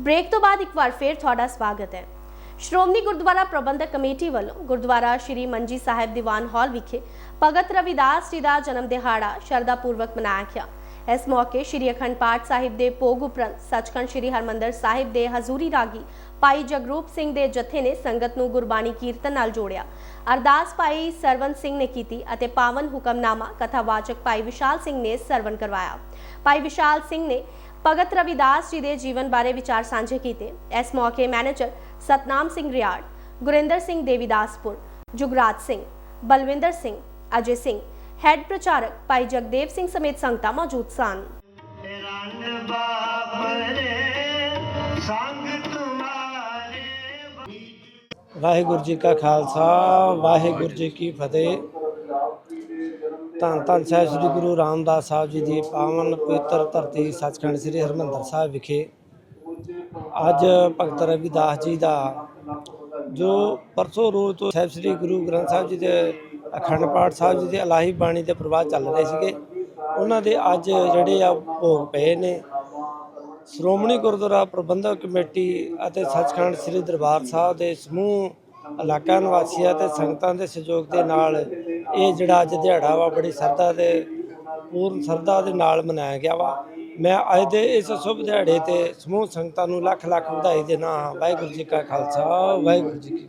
Break ਤੋਂ ਬਾਅਦ ਇੱਕ ਵਾਰ ਫੇਰ ਤੁਹਾਡਾ ਸਵਾਗਤ ਹੈ। ਸ਼੍ਰੋਮਣੀ ਗੁਰਦੁਆਰਾ ਪ੍ਰਬੰਧਕ ਕਮੇਟੀ ਵੱਲੋਂ ਗੁਰਦੁਆਰਾ ਸ਼੍ਰੀ ਮੰਜੀ ਸਾਹਿਬ ਦੀਵਾਨ ਹਾਲ ਵਿਖੇ ਭਗਤ ਰਵਿਦਾਸ ਜੀ ਦਾ ਜਨਮ ਦਿਹਾੜਾ ਸ਼ਰਧਾ ਪੂਰਵਕ ਮਨਾਇਆ ਗਿਆ। ਇਸ ਮੌਕੇ ਸ਼੍ਰੀ ਅਖੰਡ ਪਾਠ ਸਾਹਿਬ ਦੇ ਭੋਗ ਉਪਰੰਤ ਸੱਚਖੰਡ ਸ਼੍ਰੀ ਹਰਮੰਦਰ ਸਾਹਿਬ ਦੇ ਹਜ਼ੂਰੀ ਰਾਗੀ ਭਾਈ ਜਗਰੂਪ ਸਿੰਘ ਦੇ ਜਥੇ ਨੇ ਸੰਗਤ ਨੂੰ ਗੁਰਬਾਣੀ ਕੀਰਤਨ ਨਾਲ ਜੋੜਿਆ। ਅਰਦਾਸ ਭਾਈ ਸਰਵਨ ਸਿੰਘ ਨੇ ਕੀਤੀ ਅਤੇ ਪਾਵਨ ਹੁਕਮਨਾਮਾ ਕਥਾਵਾਚਕ ਭਾਈ ਵਿਸ਼ਾਲ ਸਿੰਘ ਨੇ ਸਰਵਨ ਕਰਵਾਇਆ। ਭਾਈ ਵਿਸ਼ਾਲ ਸਿੰਘ ਨੇ ਭਗਤ ਰਵਿਦਾਸ ਜੀ ਦੇ ਜੀਵਨ ਬਾਰੇ ਵਿਚਾਰ ਸਾਂਝੇ ਕੀਤੇ। ਇਸ ਮੌਕੇ ਮੈਨੇਜਰ ਸਤਨਾਮ ਸਿੰਘ ਰਿਆੜ, ਗੁਰਿੰਦਰ ਸਿੰਘ ਦੇਵੀਦਾਸਪੁਰ, ਜੁਗਰਾਜ ਸਿੰਘ, ਬਲਵਿੰਦਰ ਸਿੰਘ, ਅਜੇ ਸਿੰਘ, ਹੈੱਡ ਪ੍ਰਚਾਰਕ ਭਾਈ ਜਗਦੇਵ ਸਿੰਘ ਸਮੇਤ ਸੰਗਤਾਂ ਮੌਜੂਦ ਸਨ। ਰੰਨ ਬਾਬਰੇ ਸੰਗ ਤੁਮਾਰੇ ਵਾਹਿਗੁਰੂ ਜੀ ਕਾ ਖਾਲਸਾ, ਵਾਹਿਗੁਰੂ ਜੀ ਕੀ ਫਤਿਹ। ਧੰਨ ਧੰਨ ਸਾਹਿਬ ਸ੍ਰੀ ਗੁਰੂ ਰਾਮਦਾਸ ਸਾਹਿਬ ਜੀ ਦੀ ਪਾਵਨ ਪਵਿੱਤਰ ਧਰਤੀ ਸੱਚਖੰਡ ਸ੍ਰੀ ਹਰਮੰਦਰ ਸਾਹਿਬ ਵਿਖੇ ਅੱਜ ਭਗਤ ਰਵਿਦਾਸ ਜੀ ਦਾ ਜੋ ਪਰਸੋਂ ਰੋਜ਼ ਤੋਂ ਸਾਹਿਬ ਸ੍ਰੀ ਗੁਰੂ ਗ੍ਰੰਥ ਸਾਹਿਬ ਜੀ ਦੇ ਅਖੰਡ ਪਾਠ ਸਾਹਿਬ ਜੀ ਦੇ ਅਲਾਹੀ ਬਾਣੀ ਦੇ ਪ੍ਰਵਾਹ ਚੱਲ ਰਹੇ ਸੀਗੇ, ਉਹਨਾਂ ਦੇ ਅੱਜ ਜਿਹੜੇ ਆ ਭੋਗ ਪਏ ਨੇ। ਸ਼੍ਰੋਮਣੀ ਗੁਰਦੁਆਰਾ ਪ੍ਰਬੰਧਕ ਕਮੇਟੀ ਅਤੇ ਸੱਚਖੰਡ ਸ੍ਰੀ ਦਰਬਾਰ ਸਾਹਿਬ ਦੇ ਸਮੂਹ ਇਲਾਕਾ ਨਿਵਾਸੀਆਂ ਤੇ ਸੰਗਤਾਂ ਦੇ ਸਹਿਯੋਗ ਦੇ ਨਾਲ ਇਹ ਜਿਹੜਾ ਅੱਜ ਦਿਹਾੜਾ ਵਾ, ਬੜੀ ਸਰਦਾ ਤੇ ਪੂਰਨ ਸਰਦਾ ਦੇ ਨਾਲ ਮਨਾਇਆ ਗਿਆ ਵਾ। ਮੈਂ ਅੱਜ ਦੇ ਇਸ ਸ਼ੁਭ ਦਿਹਾੜੇ ਤੇ ਸਮੂਹ ਸੰਗਤਾਂ ਨੂੰ ਲੱਖ ਲੱਖ ਵਧਾਈ ਦੇਣਾ ਵਾਹਿਗੁਰੂ ਜੀ ਕਾ ਖਾਲਸਾ, ਵਾਹਿਗੁਰੂ ਜੀ ਕੀ